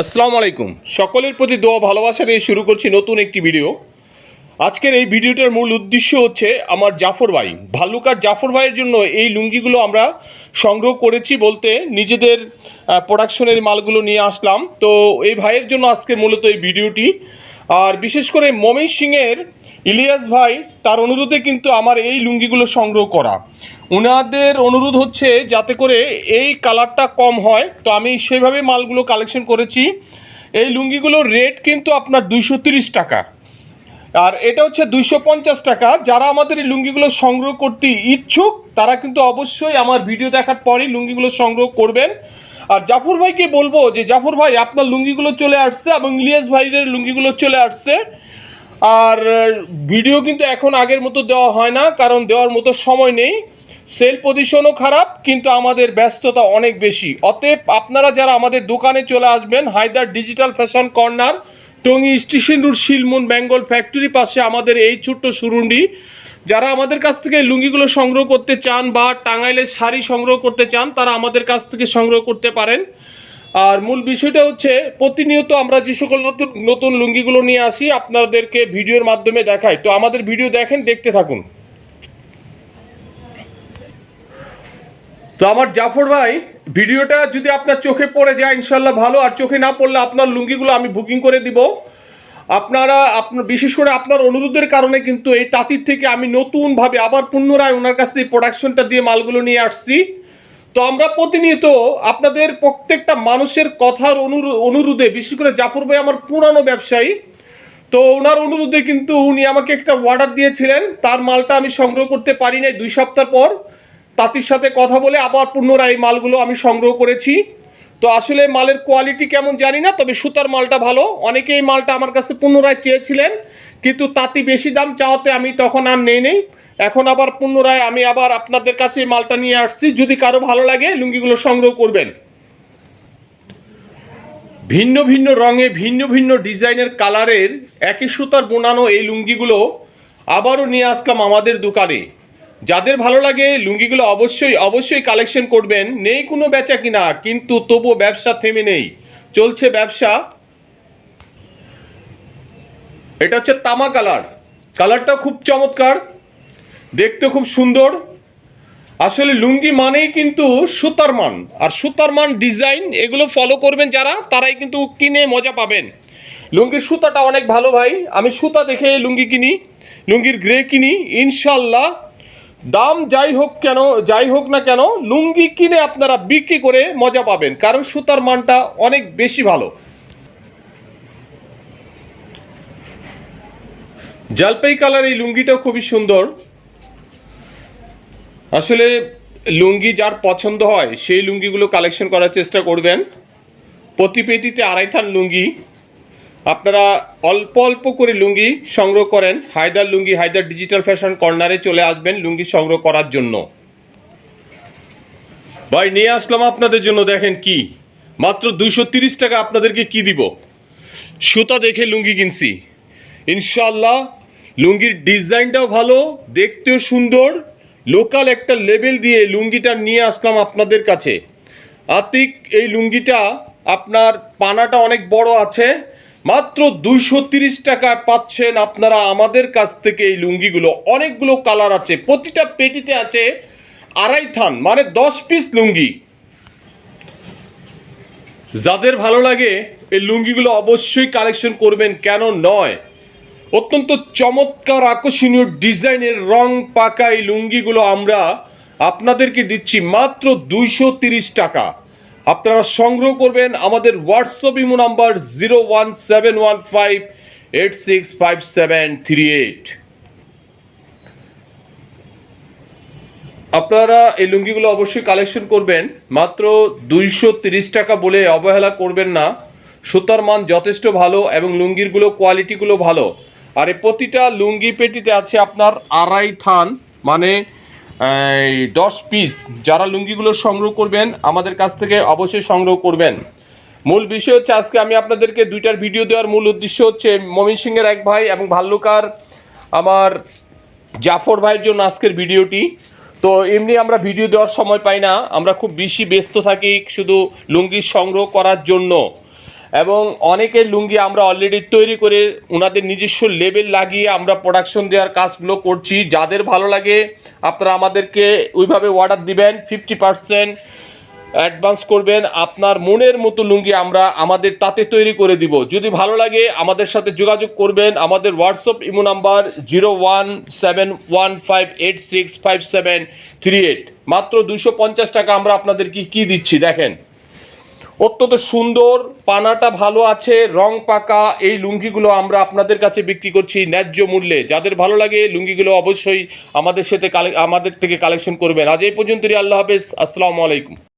আসসালামু আলাইকুম। সকলের প্রতি দোয়া ভালোবাসা দিয়ে শুরু করছি নতুন একটি ভিডিও। আজকের এই ভিডিওটার মূল উদ্দেশ্য হচ্ছে আমার জাফর ভাই। ভাল্লুকার জাফর ভাইয়ের জন্য এই লুঙ্গিগুলো আমরা সংগ্রহ করেছি বলতে নিজেদের প্রোডাকশনের মালগুলো নিয়ে আসলাম। তো এই ভাইয়ের জন্য আজকে মূলত এই ভিডিওটি। আর বিশেষ করে মমিন সিংয়ের ইলিয়াস ভাই তার অনুরোধে কিন্তু আমার এই লুঙ্গিগুলো সংগ্রহ করা। ওনাদের অনুরোধ হচ্ছে যাতে করে এই কালারটা কম হয়। তো আমি সেইভাবে মালগুলো কালেকশন করেছি। এই লুঙ্গিগুলোর রেট কিন্তু আপনার তিরিশ টাকা। আর এটা হচ্ছে দুইশো পঞ্চাশ টাকা। যারা আমাদের এই লুঙ্গিগুলো সংগ্রহ করতে ইচ্ছুক, তারা কিন্তু অবশ্যই আমার ভিডিও দেখার পরেই লুঙ্গিগুলো সংগ্রহ করবেন। আর জাফর ভাইকে বলব যে, জাফর ভাই, আপনার লুঙ্গিগুলো চলে আসছে এবং ইলিয়াস ভাইয়ের লুঙ্গিগুলো চলে আসছে। আর ভিডিও কিন্তু এখন আগের মতো দেওয়া হয় না, কারণ দেওয়ার মতো সময় নেই। সেল পজিশনও খারাপ, কিন্তু আমাদের ব্যস্ততা অনেক বেশি। অতএব আপনারা যারা আমাদের দোকানে চলে আসবেন, Haidar digital fashion corner Tongi station road Shilmun Bengal factory পাশে আমাদের এই ছোট্ট শুরুন্ডি যারা আমাদের কাছ থেকে লুঙ্গিগুলো সংগ্রহ করতে চান বা টাঙ্গাইলের শাড়ি সংগ্রহ করতে চান, তারা আমাদের কাছ থেকে সংগ্রহ করতে পারেন। আর মূল বিষয়টা হচ্ছে, প্রতিনিয়ত আমরা যে সকল নতুন নতুন লুঙ্গিগুলো নিয়ে আসি, আপনাদেরকে ভিডিওর মাধ্যমে দেখাই। তো আমাদের ভিডিও দেখেন, দেখতে থাকুন। তো আমার জাফর ভাই, ভিডিওটা যদি আপনার চোখে পড়ে যায় ইনশাল্লাহ ভালো। আর চোখে না পড়লে আপনার লুঙ্গিগুলো আমি বুকিং করে দিব। আপনারা আপনার বিশেষ করে আপনার অনুরোধের কারণে কিন্তু এই তাঁতির থেকে আমি নতুনভাবে আবার পুনরায় ওনার কাছে এই প্রোডাকশনটা দিয়ে মালগুলো নিয়ে আসছি। তো আমরা প্রতিনিয়ত আপনাদের প্রত্যেকটা মানুষের কথার অনুরো- অনুরোধে, বিশেষ করে জাফর ভাই আমার পুরানো ব্যবসায়ী, তো ওনার অনুরোধে কিন্তু উনি আমাকে একটা অর্ডার দিয়েছিলেন। তার মালটা আমি সংগ্রহ করতে পারি নাই। দুই সপ্তাহ পর তাঁতির সাথে কথা বলে আবার পুনরায় এই মালগুলো আমি সংগ্রহ করেছি। তো আসলে মালের কোয়ালিটি কেমন জানি না, তবে সুতার মালটা ভালো। অনেকেই মালটা আমার কাছে পুনরায় চেয়েছিলেন, কিন্তু তাতে বেশি দাম চাওয়াতে আমি তখন আর নেই নেই। এখন আবার পুনরায় আমি আবার আপনাদের কাছে মালটা নিয়ে আসছি, যদি কারও ভালো লাগে, লুঙ্গিগুলো সংগ্রহ করবেন। ভিন্ন ভিন্ন রঙে, ভিন্ন ভিন্ন ডিজাইনের কালারের একই সুতার বোনানো এই লুঙ্গিগুলো আবারও নিয়ে আসলাম আমাদের দোকানে। যাদের ভালো লাগে লুঙ্গিগুলো অবশ্যই অবশ্যই কালেকশন করবেন। নেই কোনো বেচা কিনা, কিন্তু তবুও ব্যবসা থেমে নেই। চলছে ব্যবসা। এটা হচ্ছে তামা কালার। কালারটা খুব চমৎকার, দেখতে খুব সুন্দর। আসলে লুঙ্গি মানেই কিন্তু সুতার মান, আর সুতার মান ডিজাইন এগুলো ফলো করবেন যারা, তারাই কিন্তু কিনে মজা পাবেন। লুঙ্গির সুতাটা অনেক ভালো ভাই। আমি সুতা দেখে লুঙ্গি কিনি, লুঙ্গির গ্রে কিনি, ইনশাল্লাহ। দাম যাই হোক কেন, যাই হোক না কেন, লুঙ্গি কিনে আপনারা বিক্রি করে মজা পাবেন, কারণ সুতার মানটা অনেক বেশি ভালো। জলপাই কালার এই লুঙ্গিটাও খুবই সুন্দর। আসলে লুঙ্গি যার পছন্দ হয়, সেই লুঙ্গিগুলো কালেকশন করার চেষ্টা করবেন। প্রতি পেটিতে আড়াই থান লুঙ্গি। আপনারা অল্প অল্প করে লুঙ্গি সংগ্রহ করেন, হায়দার লুঙ্গি, হায়দার ডিজিটাল ফ্যাশন কর্নারে চলে আসবেন লুঙ্গি সংগ্রহ করার জন্য। ভাই, নিয়ে আসলাম আপনাদের জন্য, দেখেন কি। মাত্র দুশো তিরিশ টাকা আপনাদেরকে কি দিব? সুতা দেখে লুঙ্গি কিনছি। ইনশাল্লাহ লুঙ্গির ডিজাইনটাও ভালো, দেখতেও সুন্দর। লোকাল একটা লেবেল দিয়ে লুঙ্গিটা নিয়ে আসলাম আপনাদের কাছে। আতিক, এই লুঙ্গিটা আপনার পানাটা অনেক বড় আছে। মাত্র দুইশো তিরিশ টাকায় পাচ্ছেন আপনারা আমাদের কাছ থেকে এই লুঙ্গিগুলো। অনেকগুলো কালার আছে, প্রতিটা পেটিতে আছে আড়াই থান মানে দশ পিস লুঙ্গি। যাদের ভালো লাগে এই লুঙ্গিগুলো অবশ্যই কালেকশন করবেন, কেন নয়? অত্যন্ত চমৎকার আকর্ষণীয় ডিজাইনের রং পাকা এই লুঙ্গিগুলো আমরা আপনাদেরকে দিচ্ছি মাত্র দুইশো টাকা। আপনারা সংগ্রহ করবেন আমাদের WhatsApp imo number zero one seven one five eight six five seven three eight আপনারা এই লুঙ্গিগুলো অবশ্যই কালেকশন করবেন, মাত্র দুইশো তিরিশ টাকা বলে অবহেলা করবেন না। সুতার মান যথেষ্ট ভালো এবং লুঙ্গিরগুলো কোয়ালিটিগুলো ভালো। আর এই প্রতিটা লুঙ্গি পেটিতে আছে আপনার আড়াই থান মানে দশ পিস যারা লুঙ্গিগুলো সংগ্রহ করবেন, আমাদের কাছ থেকে অবশ্যই সংগ্রহ করবেন। মূল বিষয় হচ্ছে আজকে আমি আপনাদেরকে দুইটার ভিডিও দেওয়ার মূল উদ্দেশ্য হচ্ছে মমিন সিংয়ের এক ভাই এবং ভাল্লুকার আমার জাফর ভাইয়ের জন্য আজকের ভিডিওটি। তো এমনি আমরা ভিডিও দেওয়ার সময় পাই না, আমরা খুব বেশি ব্যস্ত থাকি শুধু লুঙ্গি সংগ্রহ করার জন্য। এবং অনেকের লুঙ্গি আমরা অলরেডি তৈরি করে ওনাদের নিজস্ব লেবেল লাগিয়ে আমরা প্রোডাকশন দেওয়ার কাজগুলো করছি। যাদের ভালো লাগে, আপনারা আমাদেরকে ওইভাবে অর্ডার দিবেন ফিফটি পার্সেন্ট অ্যাডভান্স করবেন। আপনার মনের মতো লুঙ্গি আমরা আমাদের তাতে তৈরি করে দিব। যদি ভালো লাগে, আমাদের সাথে যোগাযোগ করবেন। আমাদের WhatsApp imo number zero one seven one five eight six five seven three eight মাত্র দুশো পঞ্চাশ টাকা আমরা আপনাদেরকে কি দিচ্ছি, দেখেন। অত্যন্ত সুন্দর, পানাটা ভালো আছে, রং পাকা, এই লুঙ্গিগুলো আমরা আপনাদের কাছে বিক্রি করছি ন্যায্য মূল্যে। যাদের ভালো লাগে লুঙ্গিগুলো অবশ্যই আমাদের সাথে আমাদের থেকে কালেকশন করবেন। আজ এই পর্যন্তই, আল্লাহ হাফেজ। আসসালামু আলাইকুম।